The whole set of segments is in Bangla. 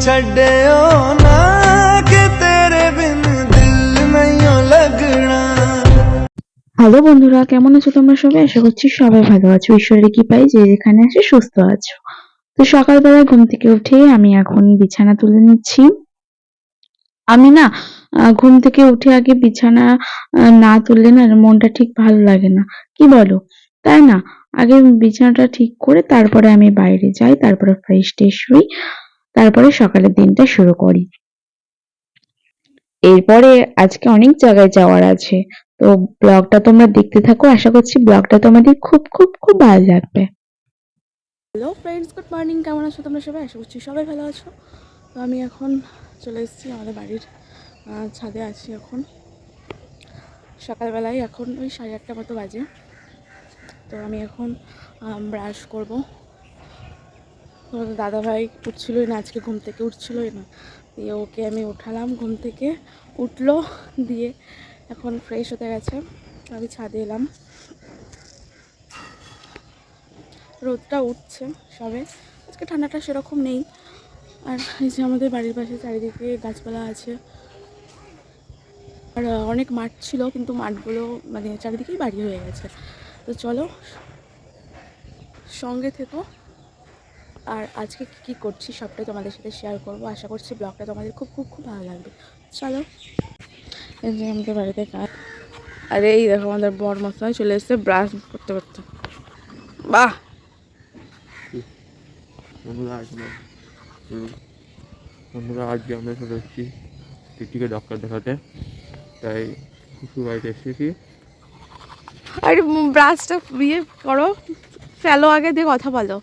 ਛੱਡਿਓ ਨਾ ਕਿ ਤੇਰੇ ਬਿਨ ਦਿਲ ਨਹੀਂ ਲੱਗਣਾ হ্যালো বন্ধুরা কেমন আছো তোমরা সবাই আশা করছি সবাই ভালো আছো ঈশ্বরের কি পাই যে যেখানে আছে সুস্থ আছো তো সকালবেলায় ঘুম থেকে উঠে আমি এখন বিছানা তুলে নিচ্ছি আমি না আহ, ঘুম থেকে উঠে আগে বিছানা আহ, না তুললে না মনটা ঠিক ভালো লাগে না কি বলো তাই না আগে বিছানাটা ঠিক করে তারপরে আমি বাইরে যাই তারপরে ফ্রেশ ট্রেশ হই তারপরে সকালের দিনটা শুরু করি। এরপরে আজকে অনেক জায়গায় যাওয়ার আছে। তো ব্লগটা তোমরা দেখতে থাকো, আশা করছি ব্লগটা তোমাদের খুব খুব খুব ভালো লাগবে। হ্যালো ফ্রেন্ডস গুড মর্নিং কেমন আছো তোমরা সবাই? আশা করছি সবাই ভালো আছো। তো আমি এখন চলে এসেছি আমাদের বাড়ির ছাদে আছি এখন। সকালবেলায় এখন ওই সাড়ে আটটা মতো বাজে। তো আমি এখন ব্রাশ করব। তো দাদাভাই উঠছিলোই না, আজকে ঘুম থেকে উঠছিলোই না। দিয়ে ওকে আমি উঠালাম, ঘুম থেকে উঠল, দিয়ে এখন ফ্রেশ হতে গেছে। আমি ছাদে এলাম। রোদটা উঠছে সবে। আজকে ঠান্ডাটা সেরকম নেই। আর এই যে আমাদের বাড়ির পাশে চারিদিকে গাছপালা আছে। আর অনেক মাঠ ছিল, কিন্তু মাঠগুলো মানে চারিদিকেই বাড়ি হয়ে গেছে। তো চলো, সঙ্গে থেকো। আর আজকে কী কী করছি সবটাই তোমাদের সাথে শেয়ার করব। আশা করছি ব্লগটা তোমাদের খুব খুব খুব ভালো লাগবে। চলো। এই যে আমাদের বাড়িতে কাজ। আর এই দেখো আমাদের বর মশাই চলে এসেছে ব্রাশ করতে করতে। বাহ! বন্ধুরা আজকে আমরা চলে এসেছি টিটিকে ডক্টর দেখাতে। তাই শ্বশুর বাড়িতে এসেছি। আরে ব্রাশটা ইয়ে করো ফেলো আগে দিয়ে কথা বলো।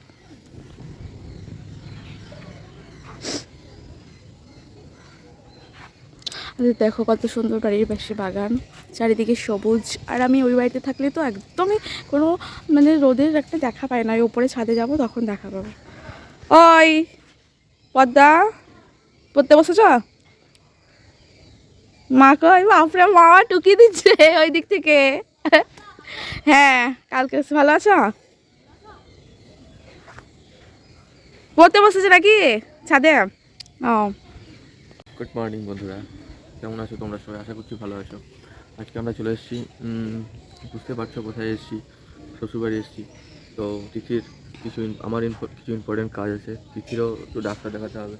দেখো কত সুন্দর বাড়ির পাশে বাগান, চারিদিকে সবুজ। আর আমি ওই বাড়িতে থাকলে তো একদমই কোনো মানে রোদের একটা দেখা পায় না, ওই ওপরে ছাদে যাব তখন দেখা পাবো। ওই, পদ্মা, পড়তে বসেছ? মা কই, বাপরে, মা টুকি দিচ্ছে ওই দিক থেকে। হ্যাঁ কালকে ভালো আছো? পড়তে বসেছে নাকি ছাদে? ও। গুড মর্নিং বন্ধুরা। কেমন আছো তোমরা সবাই? আশা করছি ভালো আছো। আজকে আমরা চলে এসেছি বুঝতে পারছ কোথায় এসেছি? শ্বশুরবাড়ি এসেছি। তো তিথির কিছু আমার কিছু ইম্পর্টেন্ট কাজ আছে। তিথিরও একটু ডাক্তার দেখাতে হবে।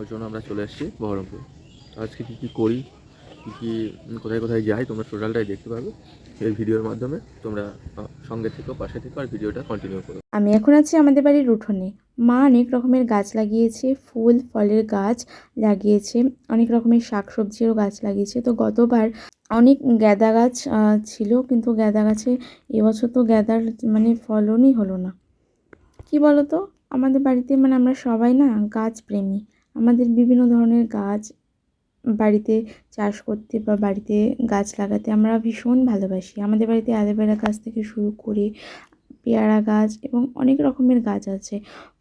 ওই জন্য আমরা চলে এসেছি বহরমপুর। আজকে কী কী করি, কী কী কোথায় কোথায় যাই, তোমরা টোটালটাই দেখতে পাবে। এই ভিডিওর মাধ্যমে তোমরা সঙ্গে থেকো, পাশে থেকো, আর ভিডিওটা কন্টিনিউ করো। আমি এখন আছি আমাদের বাড়ির উঠোনে। মা অনেক রকমের গাছ লাগিয়েছে, ফুল, ফলের গাছ লাগিয়েছে, অনেক রকমের শাক সবজিরও গাছ লাগিয়েছে। তো গতবার অনেক গ্যাদা গাছ ছিল, কিন্তু গ্যাদা গাছে এবছর তো গ্যাদার মানে ফলনই হলো না। কি বলো তো আমাদের বাড়িতে মানে আমরা সবাই না গাছ প্রেমী আমাদের বিভিন্ন ধরনের গাছ বাড়িতে চাষ করতে বা বাড়িতে গাছ লাগাতে আমরা ভীষণ ভালোবাসি। আমাদের বাড়িতে অ্যালোভেরা গাছ থেকে শুরু করে পেয়ারা গাছ এবং অনেক রকমের গাছ আছে।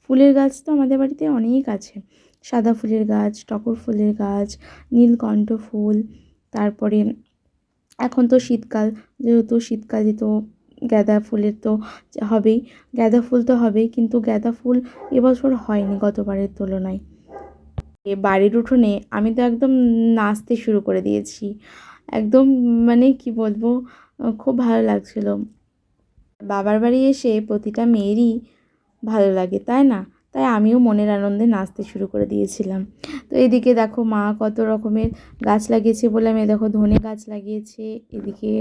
ফুলের গাছ তো আমাদের বাড়িতে অনেক আছে। সাদা ফুলের গাছ, টগর ফুলের গাছ, নীলকণ্ঠ ফুল, তারপরে এখন তো শীতকাল, যেহেতু শীতকালে তো গাঁদা ফুলের তো হবেই, গাঁদা ফুল তো হবেই, কিন্তু গাঁদা ফুল এবছর হয়নি গতবারের তুলনায়। বাড়ির উঠোনে আমি তো একদম নাচতে শুরু করে দিয়েছি। একদম মানে কি বলব, খুব ভালো লাগছিল। বাবার বাড়ি এসে প্রতিটা মেয়েরই ভালো লাগে, তাই না? তাই আমিও মনের আনন্দে নাচতে শুরু করে দিয়েছিলাম। তো এদিকে দেখো মা কত রকমের গাছ লাগিয়েছে বললাম এ দেখো ধনে গাছ লাগিয়েছে, এদিকে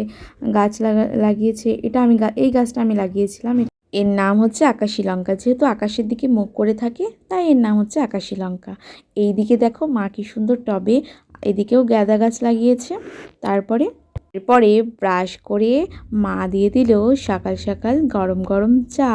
গাছ লাগা, লাগিয়েছে, এটা আমি এই গাছটা আমি লাগিয়েছিলাম। এর নাম হচ্ছে আকাশী লঙ্কা, যেহেতু আকাশের দিকে মুখ করে থাকে, তাই এর নাম হচ্ছে আকাশী লঙ্কা। এই দিকে দেখো মা কি সুন্দর টবে, এদিকেও গাঁদা গাছ লাগিয়েছে, তারপরে এরপরে ব্রাশ করে মা দিয়ে দিল সকাল সকাল গরম গরম চা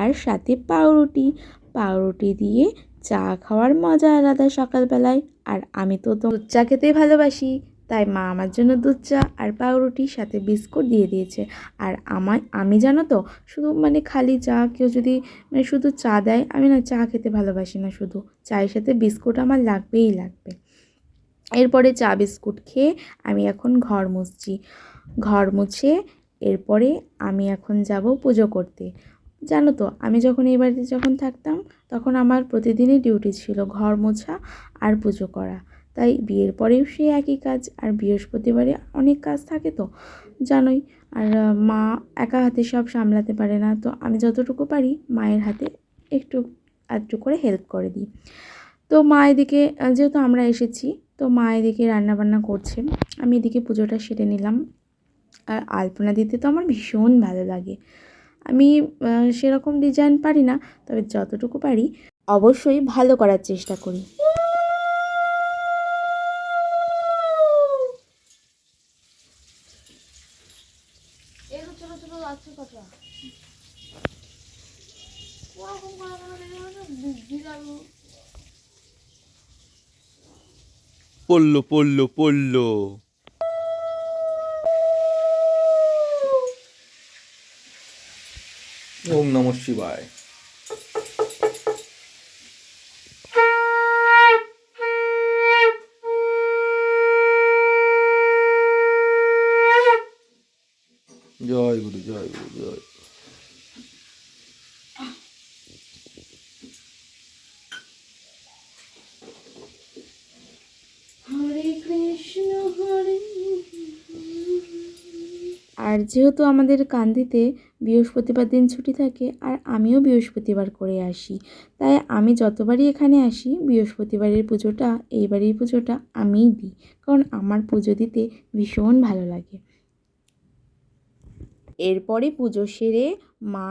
আর সাথে পাউরুটি। পাউরুটি দিয়ে চা খাওয়ার মজা আলাদা সকালবেলায়। আর আমি তো দুধ চা খেতেই ভালোবাসি, তাই মা আমার জন্য দুধ চা আর পাউরুটির সাথে বিস্কুট দিয়ে দিয়েছে। আর আমার আমি জানো তো, শুধু মানে খালি চা কেউ যদি মানে শুধু চা দেয়, আমি না চা খেতে ভালোবাসি না শুধু। চায়ের সাথে বিস্কুট আমার লাগবেই লাগবে। এরপরে চা বিস্কুট খেয়ে আমি এখন ঘর মুছছি। ঘর মুছে এরপরে আমি এখন যাব পুজো করতে। জানো তো, আমি যখন এই বাড়িতে যখন থাকতাম, তখন আমার প্রতিদিনই ডিউটি ছিল ঘর মোছা আর পুজো করা। তাই বিয়ের পরেও সেই একই কাজ আর বৃহস্পতিবারে অনেক কাজ থাকে তো, জানোই। আর মা একা হাতে সব সামলাতে পারে না, তো আমি যতটুকু পারি মায়ের হাতে একটু একটু করে হেল্প করে দিই। তো মা এদিকে যেহেতু আমরা এসেছি তো মা এদিকে রান্নাবান্না করছে। আমি এদিকে পুজোটা সেরে নিলাম। আর আলপনা দিতে তো আমার ভীষণ ভালো লাগে। আমি সেরকম ডিজাইন পারি না, তবে যতটুকু পারি, অবশ্যই ভালো করার চেষ্টা করি। পড়ল পড়ল পড়ল। ওম নম শিবায়। যেহেতু আমাদের কান্দিতে বৃহস্পতিবার দিন ছুটি থাকে আর আমিও বৃহস্পতিবার করে আসি, তাই আমি যতবারই এখানে আসি বৃহস্পতিবারের পুজোটা এই বাড়ির পুজোটা আমিই দিই, কারণ আমার পুজো দিতে ভীষণ ভালো লাগে। এরপরে পুজো সেরে মা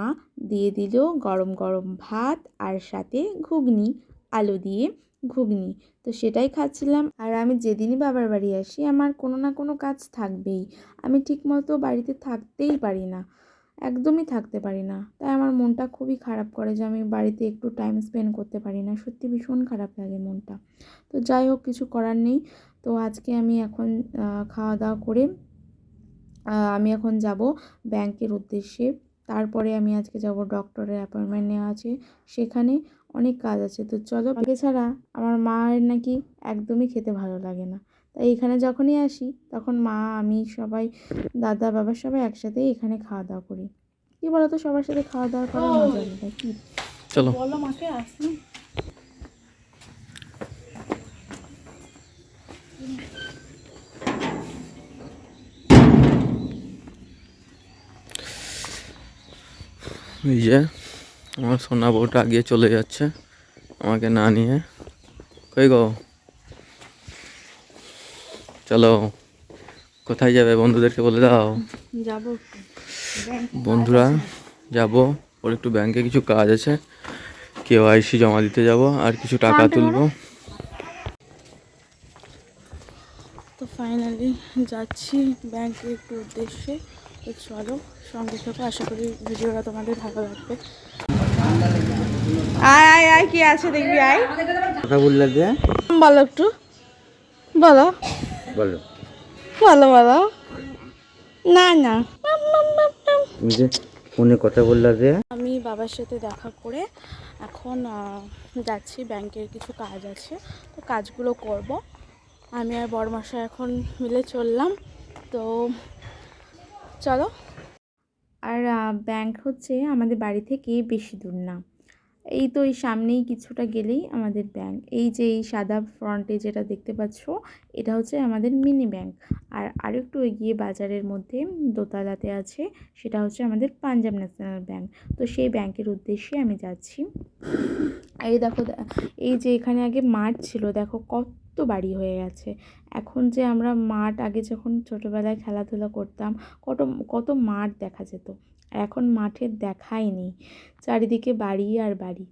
দিয়ে দিল গরম গরম ভাত আর সাথে ঘুগনি, আলু দিয়ে ঘুগনি। তো সেটাই খাচ্ছিলাম। আর আমি যেদিনই বাবার বাড়ি আসি, আমার কোনো না কোনো কাজ থাকবেই। আমি ঠিকমতো বাড়িতে থাকতেই পারি না। একদমই থাকতে পারি না। তাই আমার মনটা খুবই খারাপ করে যে আমি বাড়িতে একটু টাইম স্পেন্ড করতে পারি না। সত্যি ভীষণ খারাপ লাগে মনটা। তো যাই হোক, কিছু করার নেই। তো আজকে আমি এখন খাওয়া দাওয়া করে আমি এখন যাব ব্যাংকের উদ্দেশ্যে। তারপরে আমি আজকে যাব ডক্টরের অ্যাপয়েন্টমেন্ট নেওয়া আছে। সেখানে অনেক কাজ আছে। তো চলো আগে ছাড়া আমার মায়ের নাকি একদমই খেতে ভালো লাগে না। তাই এখানে যখনই আসি তখন মা আমি সবাই দাদা বাবা সবাই একসাথেই এখানে খাওয়া দাওয়া করি। কী বলো তো সবার সাথে খাওয়া দাওয়া করার মজা আলাদা কি? চলো। বলো মাকে আসুন এই যে আমার সোনা বউটা আগিয়ে চলে যাচ্ছে আমাকে না নিয়ে। কই গো? চলো কোথায় যাবে বন্ধুদেরকে বলে দাও। যাব বন্ধুরা যাব ওর একটু ব্যাংকে কিছু কাজ আছে। কেওয়াইসি জমা দিতে যাব আর কিছু টাকা তুলবো। তো ফাইনালি যাচ্ছি ব্যাংকের একটু উদ্দেশ্যে। তো চলো সঙ্গে থেকে আশা করি ভিডিওটা তোমাদের ভালো লাগবে। আয় আয় আয় কি আছে দেখবি আয়। কথা বললে যে বলো একটু। বলো। বলো। বলো বলো। না না। যে ফোনে কথা বললে যে আমি বাবার সাথে দেখা করে এখন যাচ্ছি ব্যাংকের কিছু কাজ আছে। তো কাজগুলো করব। আমি আর বড়মাসা এখন মিলে চললাম। তো চলো। আর ব্যাংক হচ্ছে আমাদের বাড়ি থেকে বেশি দূর না। এই তো এই সামনেই কিছুটা গেলেই আমাদের ব্যাংক এই যে এই সাদা ফ্রন্টে যেটা দেখতে পাচ্ছ, এটা হচ্ছে আমাদের মিনি ব্যাংক আর আরেকটু এগিয়ে বাজারের মধ্যে দোতলাতে আছে, সেটা হচ্ছে আমাদের পাঞ্জাব ন্যাশনাল ব্যাংক তো সেই ব্যাংকের উদ্দেশ্যে আমি যাচ্ছি। এই দেখো, এই যে এখানে আগে মাঠ ছিল, দেখো কত বাড়ি হয়ে গেছে। এখন যে আমরা মাঠ আগে যখন ছোটোবেলায় খেলাধুলা করতাম, কত কত মাঠ দেখা যেত। আর এখন মাঠের দেখাই নেই, চারিদিকে বাড়ি আর বাড়ি।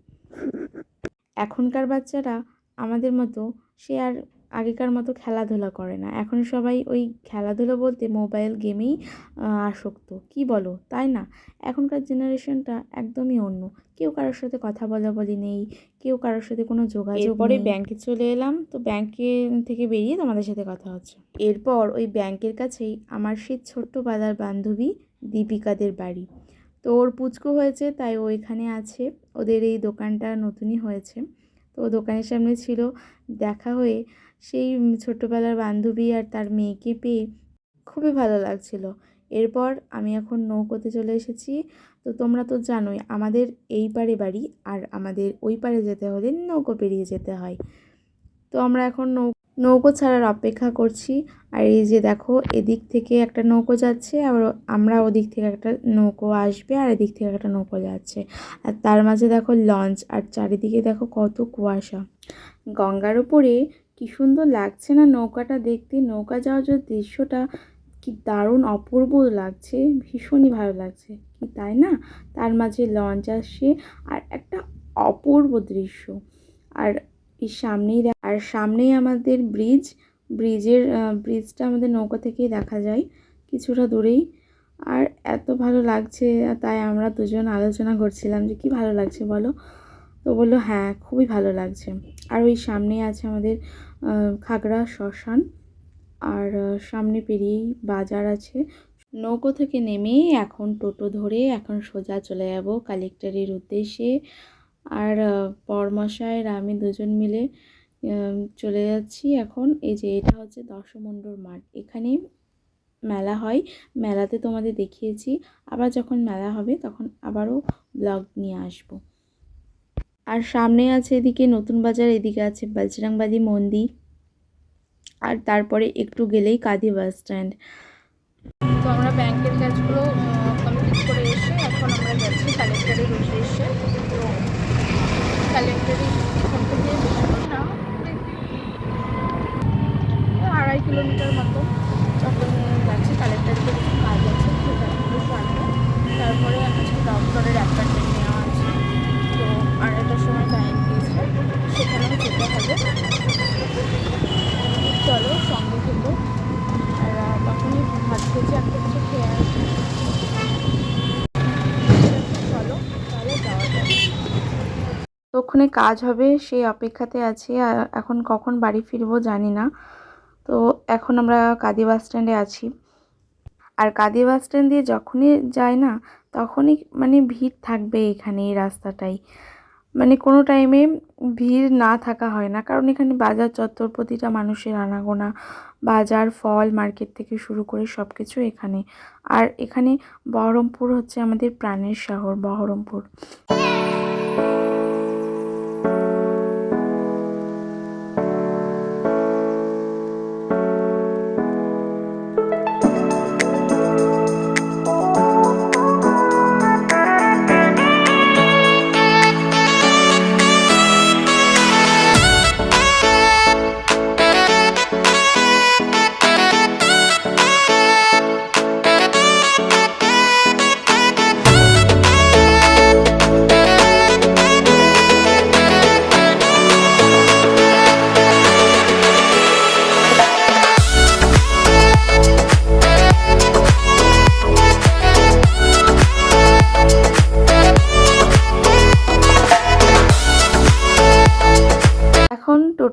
এখনকার বাচ্চারা আমাদের মতো সে আর আগেকার মতো খেলাধুলা করে না। এখন সবাই ওই খেলাধুলো বলতে মোবাইল গেমেই আসক্ত। কি বলো? তাই না? এখনকার জেনারেশনটা একদমই অন্য। কেউ কারোর সাথে কথা বলা বলি নেই কেউ কারোর সাথে কোনো যোগাযোগ পরে ব্যাংকে চলে এলাম। তো ব্যাংকে থেকে বেরিয়ে তোমাদের সাথে কথা হচ্ছে। এরপর ওই ব্যাংকের কাছেই আমার সেই ছোট্ট ছোট্টবেলার বান্ধবী দীপিকাদের বাড়ি। তো ওর পুচকু হয়েছে তাই ও এখানে আছে। ওদের এই দোকানটা নতুনই হয়েছে। তো দোকানের সামনে ছিল। দেখা হয়ে সেই ছোট্টবেলার বান্ধবী আর তার মেয়েকে পেয়ে খুবই ভালো লাগছিল। এরপর আমি এখন নৌকোতে চলে এসেছি। তো তোমরা তো জানোই, আমাদের এই পারে বাড়ি আর আমাদের ওই পারে যেতে হলে নৌকো পেরিয়ে যেতে হয়। তো আমরা এখন নৌ, নৌকো ছাড়ার অপেক্ষা করছি। আর এই যে দেখো, এদিক থেকে একটা নৌকো যাচ্ছে, আবার আমরা ওদিক থেকে একটা নৌকো আসবে আর এদিক থেকে একটা নৌকো যাচ্ছে। আর তার মাঝে দেখো লঞ্চ, আর চারিদিকে দেখো কত কুয়াশা। গঙ্গার উপরে কি সুন্দর লাগছে না নৌকাটা দেখতে? নৌকা যাওয়ার যে দৃশ্যটা কি দারুণ অপূর্ব লাগছে, ভীষণই ভালো লাগছে। কি তাই না? তার মাঝে লঞ্চ আসছে আর একটা অপূর্ব দৃশ্য। আর এই সামনেই আর সামনেই আমাদের ব্রিজ। ব্রিজের ব্রিজটা আমাদের নৌকা থেকেই দেখা যায় কিছুটা দূরেই। আর এত ভালো লাগছে তাই আমরা দুজন আলোচনা করছিলাম যে কি ভালো লাগছে বলো? তো বলল হ্যাঁ খুবই ভালো লাগছে। আর ওই সামনেই আছে আমাদের খাগড়া, শ্মশান আর সামনে পেরিয়েই বাজার আছে। নৌকো থেকে নেমে এখন টোটো ধরে এখন সোজা চলে যাব কালেক্টরের উদ্দেশ্যে। আর আর আমি দুজন মিলে চলে যাচ্ছি এখন। এই যে এটা হচ্ছে দশমণ্ডর মাঠ। এখানে মেলা হয়। মেলাতে তোমাদের দেখিয়েছি। আবার যখন মেলা হবে তখন আবারও ব্লগ নিয়ে আসব। আর সামনে আছে এদিকে নতুন বাজার, এদিকে আছে বজরংবালী মন্দির আর তারপরে একটু গেলেই কাঁদি বাস স্ট্যান্ড। তো আমরা ব্যাংকের কাজগুলো কমপ্লিট করে এসে এখন আমরা যাচ্ছি কালেক্টরের উদ্দেশ্যে। তো কালেক্টরের আড়াই কিলোমিটার মতো যখন যাচ্ছি কালেক্টরের কিছু কাজ আছে তারপরে আজকে ডক্টরের অ্যাপয়েন্টমেন্ট আড়াইটার সময় টাইম দিয়েছে, সেখানেও যেতে হবে। চলো, সঙ্গে থেকো আর তখনই ভাত খেয়েছি একটা কিছু খেয়ে চলো তক্ষণে কাজ হবে, সেই অপেক্ষাতে আছি, আর এখন কখন বাড়ি ফিরবো জানি না। তো এখন আমরা কাদি বাস স্ট্যান্ডে আছি। আর কাদি বাস স্ট্যান্ড দিয়ে যখনই যাই না, তখনই মানে ভিড় থাকবে এখানে, এই রাস্তাটাই। মানে কোনো টাইমে ভিড় না থাকা হয় না। কারণ এখানে বাজার চত্বর প্রতিটা মানুষের আনাগোনা, বাজার, ফল, মার্কেট থেকে শুরু করে সব কিছু এখানে। আর এখানে বহরমপুর হচ্ছে আমাদের প্রাণের শহর, বহরমপুর।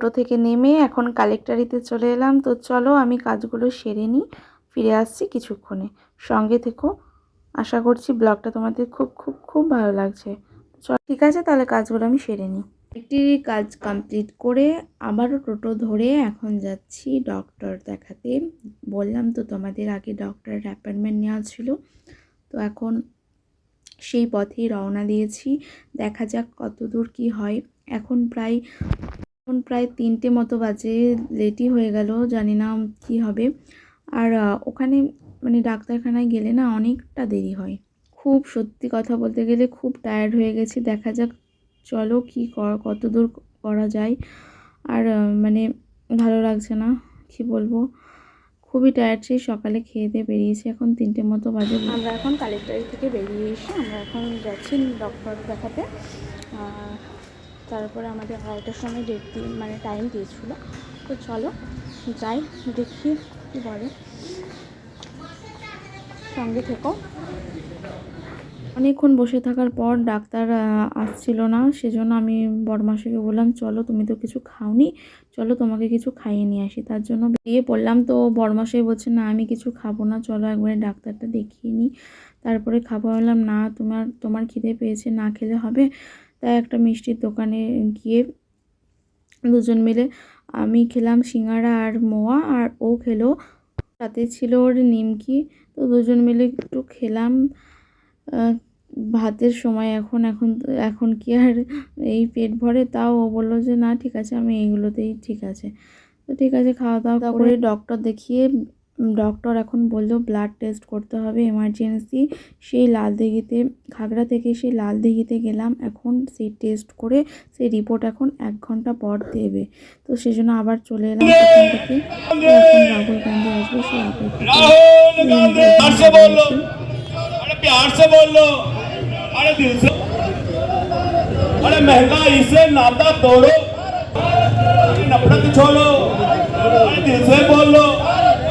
টোটো থেকে নেমে এখন কালেক্টারিতে চলে এলাম। তো চলো আমি কাজগুলো সেরে নিই, ফিরে আসছি কিছুক্ষণে। সঙ্গে থেকো। আশা করছি ব্লগটা তোমাদের খুব খুব খুব ভালো লাগছে। চল, ঠিক আছে, তাহলে কাজগুলো আমি সেরে নিই। একটি কাজ কমপ্লিট করে আবারও টোটো ধরে এখন যাচ্ছি ডক্টর দেখাতে। বললাম তো তোমাদের আগে ডক্টরের অ্যাপয়েন্টমেন্ট নেওয়া ছিল। তো এখন সেই পথেই রওনা দিয়েছি। দেখা যাক কত দূর কী হয়। এখন প্রায় এখন প্রায় তিনটে মতো বাজে, লেটই হয়ে গেল, জানি না কী হবে। আর ওখানে মানে ডাক্তারখানায় গেলে না অনেকটা দেরি হয়। খুব সত্যি কথা বলতে গেলে খুব টায়ার্ড হয়ে গেছি। দেখা যাক চলো কী কত দূর করা যায়। আর মানে ভালো লাগছে না, কি বলব? খুবই টায়ার্ড সেই সকালে খেয়ে দিয়ে বেরিয়েছি। এখন তিনটে মতো বাজে। আমরা এখন কালেক্টরি থেকে বেরিয়ে এসে আমরা এখন যাচ্ছি ডক্টর দেখাতে। তারপরে আমাদের আড়াইটার সময় ডেট মানে টাইম দিয়েছিলো। তো চলো, যাই, দেখি কী বলে। সঙ্গে থেকো। অনেকক্ষণ বসে থাকার পর ডাক্তার আসছিল না, সেজন্য আমি বড়মাসিকে বললাম, চলো, তুমি তো কিছু খাওনি, চলো তোমাকে কিছু খাইয়ে নিয়ে আসি। তার জন্য বেরিয়ে পড়লাম। তো বড়মাসাই বলছে, না, আমি কিছু খাব না, চলো একবারে ডাক্তারটা দেখিয়ে নিই। তারপরে খাব বললাম, না, তোমার তোমার খিদে পেয়েছে, না খেলে হবে। তাই একটা মিষ্টির দোকানে গিয়ে দুজন মিলে আমি খেলাম সিঙ্গারা আর মোয়া আর ও খেলো। সাথে ছিল ওর নিমকি। তো দুজন মিলে একটু খেলাম। ভাতের সময় এখন এখন এখন কি আর এই পেট ভরে? তাও ও বলল যে না ঠিক আছে আমি এইগুলোতেই ঠিক আছে। তো ঠিক আছে খাওয়া দাওয়া করে ডক্টর দেখিয়ে ডক্টর এখন বললো ব্লাড টেস্ট করতে হবে এমার্জেন্সি সেই লালদিঘিতে খাগড়া থেকে সেই লালদিঘিতে গেলাম এখন সেই টেস্ট করে সেই রিপোর্ট এখন এক ঘন্টা পর দেবে তো সেই জন্য আবার চলে এলাম সেখান থেকে তো এখন রাহুল গান্ধী আসবে সেই राहुल गांधी प्यार से बोल लो अरे प्यार से बोल लो अरे दिल से अरे महंगाई से नाता तोड़ो अरे नफरत छोड़ो अरे दिल से बोल लो से बोल लो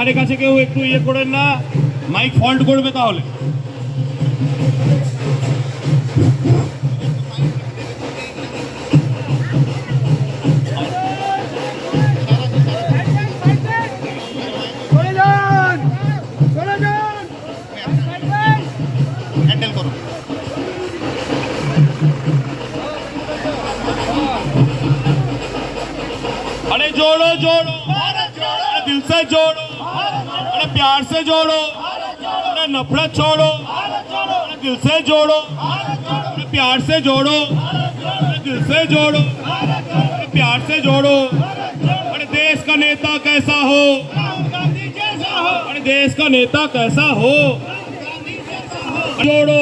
ধারে কাছে কেউ একটু ইয়ে করেন না মাইক ফল্ট করবে তাহলে হ্যান্ডেল করো अरे जोड़ो जोड़ो अरे दिल से जोड़ो अरे प्यार से जोड़ो। अरे नफरत छोड़ो। अरे दिल से जोड़ो। अरे प्यार से जोड़ो। अरे दिल से जोड़ो। अरे प्यार से जोड़ो। अरे देश का नेता कैसा हो? अरे देश का नेता कैसा हो? जोड़ो।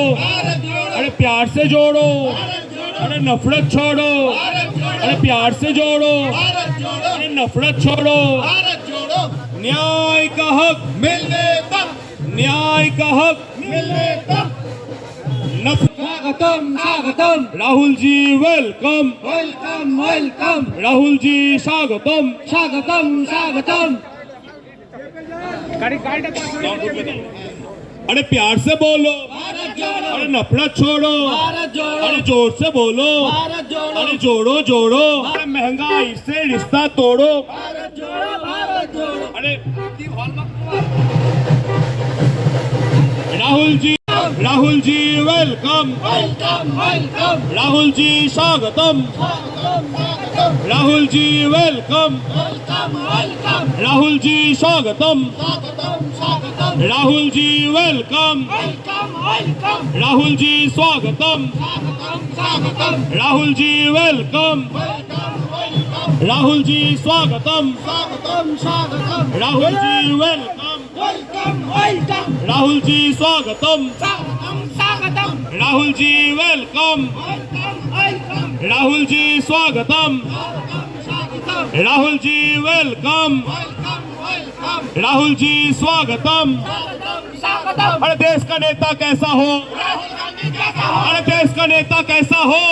अरे प्यार से जोड़ो। अरे नफरत छोड़ो। अरे प्यार से जोड़ो। अरे नफरत छोड़ो। न्याय का हक मिलने तक न्याय का हक मिलने तक स्वागतम स्वागतम। Rahul ji welcome welcome welcome Rahul ji स्वागतम। स्वागतम स्वागतम। अरे प्यार से बोलो। अरे नफरत छोड़ो। अरे ज़ोर से बोलो। अरे जोड़ो जोड़ो। अरे महँगाई से रिश्ता तोड़ो। રાહુલજી રાહુલજી વેલકમ રાહુલજી સ્વાગતમ રાહુલજી વેલકમ રાહુલજી સ્વાગતમ રાહુલજી વેલકમ રાહુલજી સ્વાગતમ રાહુલજી વેલકમ स्वागतम राहुल जी वेलकम राहुल जी स्वागतम। राहुल जी वेलकम राहुल जी स्वागतम राहुल जी वेलकम राहुल जी स्वागतम। राहुल जी वेलकम राहुल जी स्वागतम। राहुल जी वेलकम राहुल जी स्वागतम। अरे देश का नेता कैसा हो? अरे देश का नेता कैसा हो?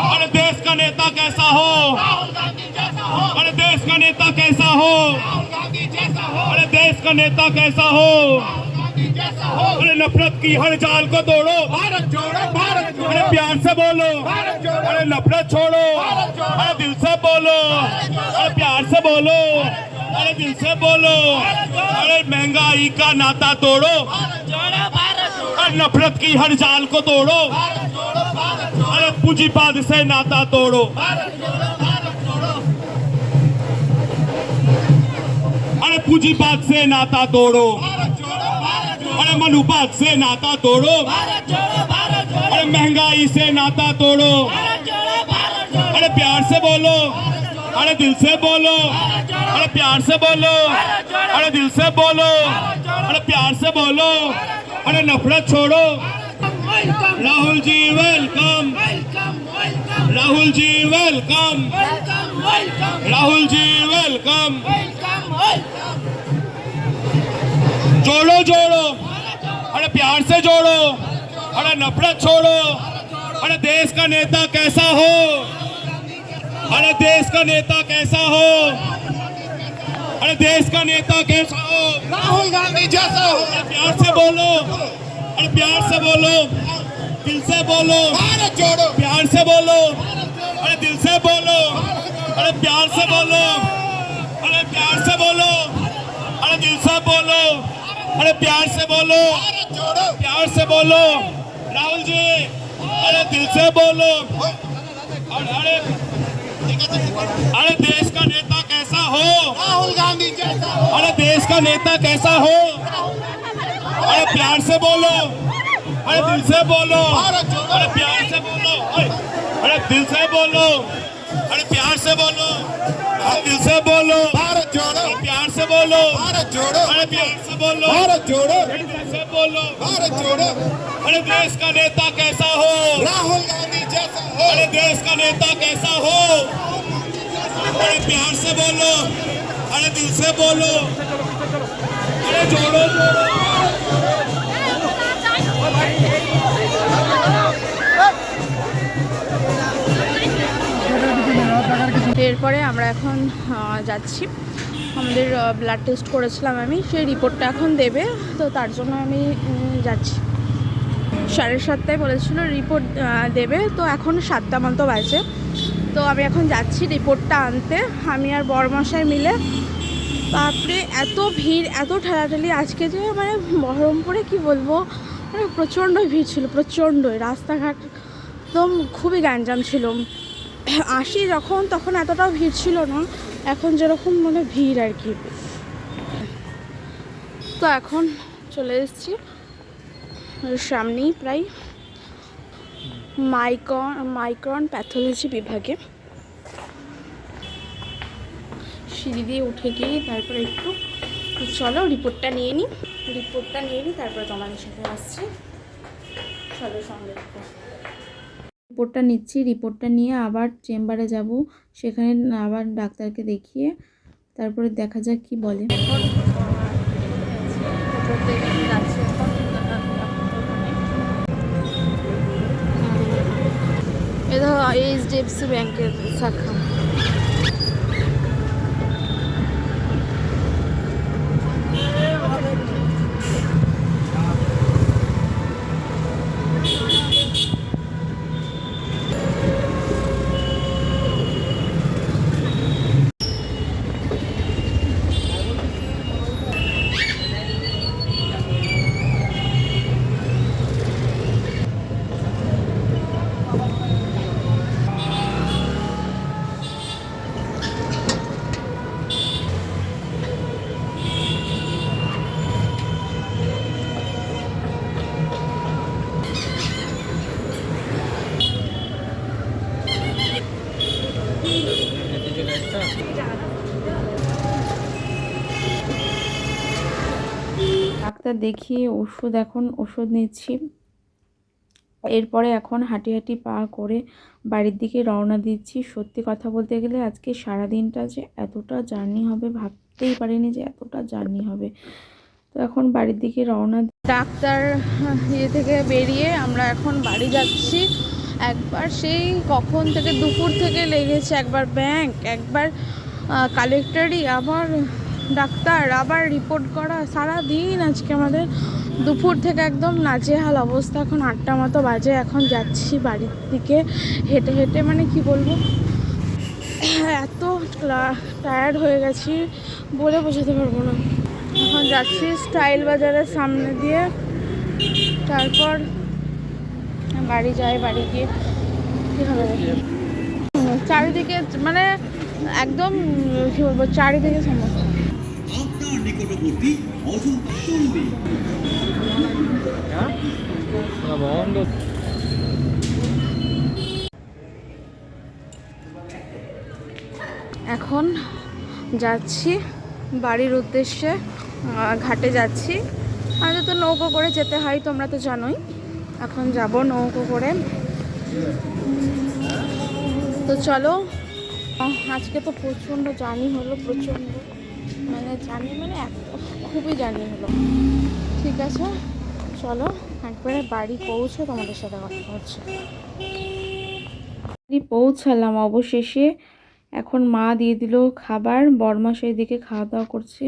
अरे देश का नेता कैसा हो? अरे देश का नेता कैसा हो? अरे देश का नेता कैसा हो? अरे नफरत की हर जाल को तोड़ो। भारत जोड़ो भारत जोड़ो। अरे प्यार से बोलो। अरे नफरत छोड़ो। अरे दिल से बोलो। अरे प्यार से बोलो। अरे दिल से बोलो। अरे महँगाई का नाता तोड़ो। अरे नफरत की हर जाल को तोड़ो। पूंजीवाद से नाता तोड़ो। अरे पूंजीवाद से नाता तोड़ो। अरे मनुपात से नाता तोड़ो। अरे महँगाई से नाता तोड़ो। अरे प्यार से बोलो। अरे दिल से बोलो। अरे प्यार से बोलो। अरे दिल से बोलो। अरे प्यार से बोलो। अरे नफरत छोड़ो। Rahul ji welcome Rahul ji welcome Rahul ji welcome जोड़ो जोड़ो. अरे प्यार से जोड़ो. अरे नफरत छोड़ो. अरे देश का नेता कैसा हो? अरे देश का नेता कैसा हो? अरे देश का नेता कैसा हो? राहुल गांधी जैसा हो। प्यार से बोलो. अरे प्यार से बोलो दिल से बोलो भारत जोड़ो प्यार से बोलो अरे दिल से बोलो अरे प्यार से बोलो अरे प्यार से बोलो अरे दिल से बोलो अरे प्यार से बोलो प्यार से बोलो राहुल जी अरे दिल से बोलो अरे अरे अरे देश का नेता कैसा हो राहुल गांधी जैसा हो अरे देश का नेता कैसा हो अरे प्यार से बोलो अरे दिल से बोलो अरे प्यार से बोलो अरे दिल से बोलो अरे प्यार से बोलो अरे दिल से बोलो भारत जोड़ो अरे प्यार से बोलो भारत जोड़ो अरे प्यार से बोलो भारत जोड़ो अरे दिल से बोलो भारत जोड़ो अरे देश का नेता कैसा हो राहुल गांधी जैसा हो अरे देश का नेता कैसा हो अरे प्यार से बोलो अरे दिल से बोलो এরপরে আমরা এখন যাচ্ছি। আমাদের ব্লাড টেস্ট করেছিলাম আমি, সেই রিপোর্টটা এখন দেবে। তো তার জন্য আমি যাচ্ছি। সাড়ে সাতটায় বলেছিল রিপোর্ট দেবে। তো এখন সাতটা মতো বাজে। তো আমি এখন যাচ্ছি রিপোর্টটা আনতে। আমি আর বরমশাই মিলে তারপরে এত ভিড়, এত ঠেলাঠেলি। আজকে যে মানে বহরমপুরে কি বলব? মানে প্রচণ্ডই ভিড় ছিল, প্রচণ্ডই। রাস্তাঘাট একদম খুবই গ্যাঞ্জাম ছিল। আসি যখন, তখন এতটাও ভিড় ছিল না। এখন যেরকম মানে ভিড় আর কি। তো এখন চলে এসেছি। সামনেই প্রায় মাইক্রন মাইক্রন প্যাথোলজি বিভাগে। সিঁড়ি দিয়ে উঠে গিয়ে তারপরে একটু, চলো রিপোর্টটা নিয়ে নিই রিপোর্টটা নিয়ে নিই তারপরে তোমাদের সাথে আসছি। চলো সঙ্গে রিপোর্টটা নিচ্ছি, রিপোর্টটা নিয়ে আবার চেম্বারে যাব, সেখানে আবার ডাক্তারকে দেখিয়ে তারপরে দেখা যাক কি বলে। এটা এইচডিএফসি ব্যাংকের শাখা। ডাক্তার দেখিয়ে ওষুধ এখন ওষুধ নিচ্ছি। এরপরে এখন হাঁটি হাঁটি পা করে বাড়ির দিকে রওনা দিচ্ছি। সত্যি কথা বলতে গেলে আজকে সারা দিনটা যে এতটা জার্নি হবে, ভাবতেই পারিনি যে এতটা জার্নি হবে। তো এখন বাড়ির দিকে রওনা ডাক্তার ইয়ে থেকে বেরিয়ে আমরা এখন বাড়ি যাচ্ছি। একবার সেই কখন থেকে দুপুর থেকে লেগেছে একবার ব্যাংক একবার কালেক্টরি আবার ডাক্তার, আবার রিপোর্ট করা। সারা দিন আজকে আমাদের দুপুর থেকে একদম নাজেহাল অবস্থা। এখন আটটা মতো বাজে, এখন যাচ্ছি বাড়ির দিকে হেঁটে হেঁটে। মানে কি বলব? এত টায়ার্ড হয়ে গেছি বলে বোঝাতে পারব না। এখন যাচ্ছি স্টাইল বাজারের সামনে দিয়ে। তারপর বাড়ি যাই, বাড়ি গিয়ে কী হবে? চারিদিকে মানে একদম, কী বলব, চারিদিকে সমস্যা। এখন যাচ্ছি বাড়ির উদ্দেশ্যে ঘাটে যাচ্ছি। আমাদের তো নৌকো করে যেতে হয়, তোমরা তো জানোই। এখন যাব নৌকো করে। তো চলো আজকে তো প্রচণ্ড জার্নি হলো, প্রচণ্ড। মানে জার্নি মানে খুবই জার্নি হলো। ঠিক আছে, চলো একবারে বাড়ি পৌঁছে তোমাদের সাথে কথা হচ্ছে। পৌঁছালাম অবশেষে। এখন মা দিয়ে দিল খাবার, বরমা সেই দিকে খাওয়া দাওয়া করছে,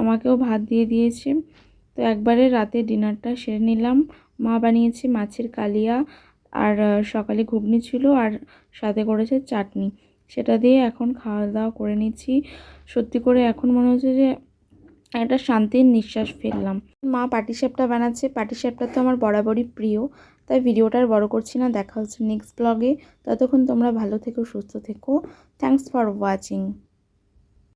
আমাকেও ভাত দিয়ে দিয়েছে। তো একবারে রাতে ডিনারটা সেরে নিলাম। মা বানিয়েছে মাছের কালিয়া আর সকালে ঘুগনি ছিল আর সাথে করেছে চাটনি। সেটা দিয়ে এখন খাওয়া দাওয়া করে নিচ্ছি। সত্যি করে এখন মনে হচ্ছে যে একটা শান্তির নিঃশ্বাস ফেললাম। মা পাটিসাপটা বানাচ্ছে পাটিসাপটা তো আমার বরাবরই প্রিয়, তাই ভিডিওটা আর বড় করছি না, দেখা হচ্ছে নেক্সট ব্লগে ততক্ষণ তোমরা ভালো থেকো, সুস্থ থেকো। Thanks for watching